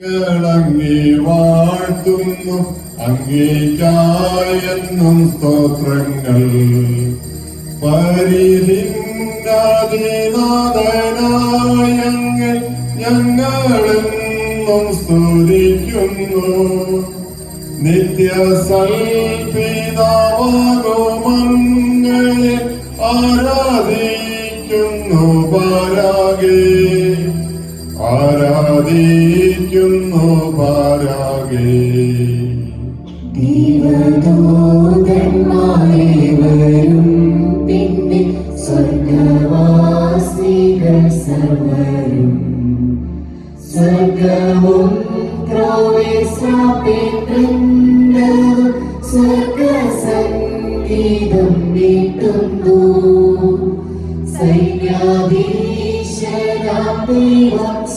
അങ്ങേ വാഴ്ത്തുന്നു സ്തോത്രങ്ങൾ. പരിധിനാഥനായങ്ങൾ ഞങ്ങളെന്നും സ്തുതിക്കുന്നു. നിത്യസൽപിതാവാകോമങ്ങളെ ആരാധിക്കുന്നു ആരാധിക്കുന്നു പാരാകേ ആരാധിക്കുന്നു പാരാകേ. സ്വർഗവാസികൾ സർവരും. സ്വർഗവും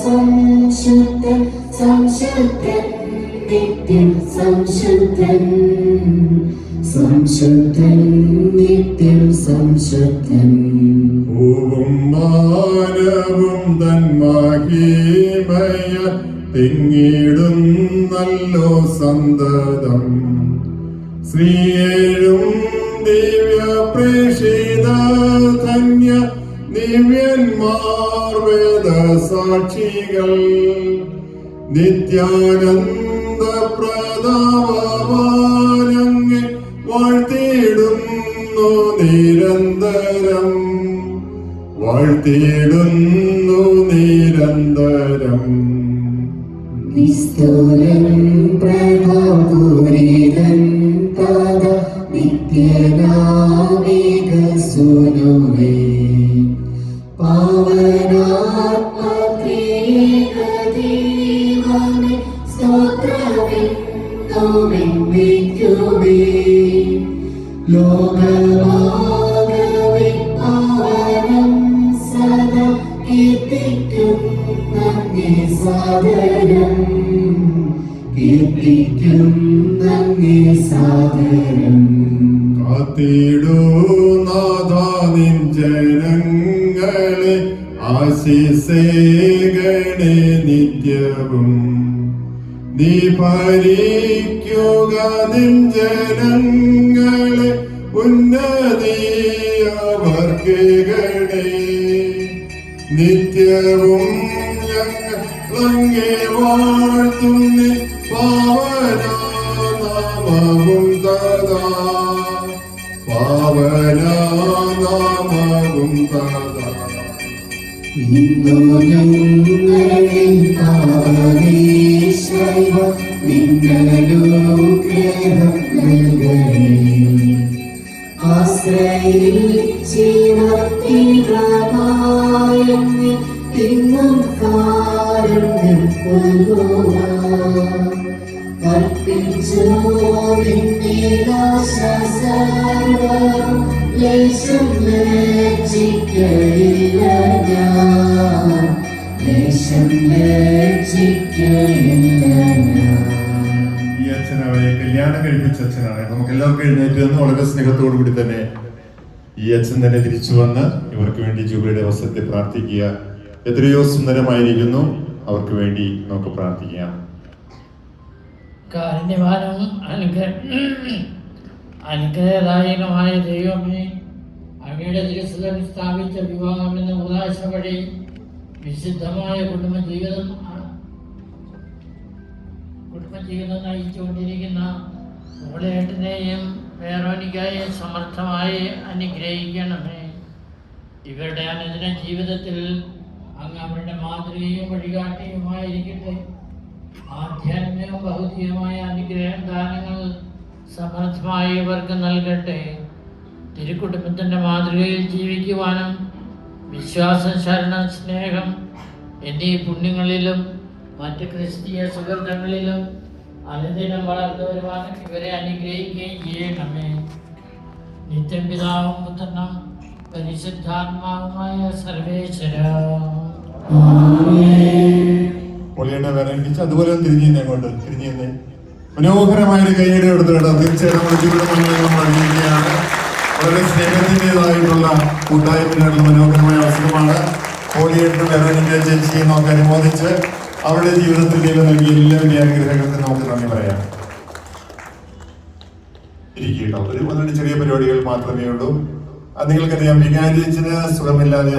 സംശുദ്ധൻ സംശുദ്ധൻ നിത്യം സംശുദ്ധൻ. സംശുദ്ധൻ നിത്യം സംശുദ്ധൻ. പൂവും മാനവും തന്മഹീമയ തിങ്ങിടുന്നല്ലോ സന്തതം. ശ്രീയേഴും ദിവ്യ പ്രേഷിത ധന്യ ദിവ്യന്മാർ വേദ സാക്ഷികൾ. നിത്യാനന്ദ പ്രതാപവാനങ്ങ് വാഴ്ത്തിയിടുന്നു നിരന്തരം. വാഴ്ത്തിയിടുന്നു നിരന്തരം. നിസ്തുലൻ കീർത്തിക്കും നന്ദി സാദരം. കാത്തിടൂ നാഥാനിൻ ജനങ്ങളെ ആശിസേകണേ നിത്യവും. നീ ഭരിക്കുക നിൻ ജനങ്ങളെ ഉന്നതിയവർക്കേകണേ നിത്യവും ഞങ്ങളങ്ങേ വാഴ്ത്തുന്നി പാവനാമവും തഥാ. പാവനാമവും തഥാ. ഇന്നു ഞങ്ങളിൽ പാവനീശ്വര നിന്നനുഗ്രഹം നൽകണേ ആശ്രയിച്ചിവത്തിരമായെന്ന് ഇന്നും കാരുണ്യം പുൽകുക കൽപ്പിച്ചു നിന്നിലാശ സർവം ലേശം ഈ അച്ഛൻ അവരെ കല്യാണം കഴിപ്പിച്ച അച്ഛനാണ്. നമുക്ക് എല്ലാവർക്കും എഴുന്നേറ്റ് വന്ന് വളരെ സ്നേഹത്തോടു കൂടി തന്നെ ഈ അച്ഛൻ തന്നെ തിരിച്ചു വന്ന് ഇവർക്ക് വേണ്ടി ജൂബിലിയുടെ അവസരത്തെ പ്രാർത്ഥിക്കുക. എത്രയോ സുന്ദരമായിരിക്കുന്നു. അവർക്ക് വേണ്ടി നമുക്ക് പ്രാർത്ഥിക്കാം. കാരുണ്യവാനും അനുഗ്രഹ അനുഗ്രഹദായകമായ ദൈവമേ അങ്ങയുടെ തിരുസലം സ്ഥാപിച്ച വിവാഹം എന്ന ഉദാശ വഴി വിശുദ്ധമായ കുടുംബ ജീവിതം കുടുംബ ജീവിതം നയിച്ചുകൊണ്ടിരിക്കുന്ന മോളേട്ടനെയും വേറോനിക്കായെ സമർത്ഥമായി അനുഗ്രഹിക്കണമേ. ഇവരുടെ അനുദിന ജീവിതത്തിൽ അങ്ങ് അവരുടെ മാതൃകയും വഴികാട്ടിയുമായിരിക്കട്ടെ. ആധ്യാത്മികവും ഭൗതികമായ അനുഗ്രഹ ദാനങ്ങൾ സമർത്ഥമായി ഇവർക്ക് നൽകട്ടെ. തിരുക്കുടുംബത്തിന്റെ മാതൃകയിൽ ജീവിക്കുവാനും വിശ്വാസം ശരണം സ്നേഹം എന്നീ പുണ്യങ്ങളിലും മറ്റ് ക്രിസ്തീയ സുഹൃത്തുക്കളിലും അനുദിനം വളർന്നു വരുവാൻ ഇവരെ അനുഗ്രഹിക്കുകയും ചെയ്യണമേ. നിത്യം പിതാവും പുത്രനും പരിശുദ്ധാത്മാവുമായ സർവേശ്വര. അതുപോലെ തിരിഞ്ഞു അങ്ങോട്ട് തിരിഞ്ഞു മനോഹരമായ ഒരു കൈയുടെ കേട്ടോ തീർച്ചയായും നമ്മുടെ ജീവിതം അറിയിക്കുകയാണ് വളരെ സ്നേഹത്തിന്റെതായിട്ടുള്ള കൂട്ടായ്മയുടെ മനോഹരമായ അവസരമാണ് ഹോളിയായിട്ട് വെറോനിക്ക ചേച്ചിയെ നമുക്ക് അനുമോദിച്ച് അവരുടെ ജീവിതത്തിൽ ദൈവം നൽകിയ എല്ലാ വലിയ നമുക്ക് നന്ദി പറയാം. ഇരിക്കട്ടോ ഒരു പന്ത്രണ്ട് ചെറിയ പരിപാടികൾ മാത്രമേ ഉള്ളൂ. അത് നിങ്ങൾക്കറിയാം വികാരിച്ചിന് സുഖമില്ലാതെ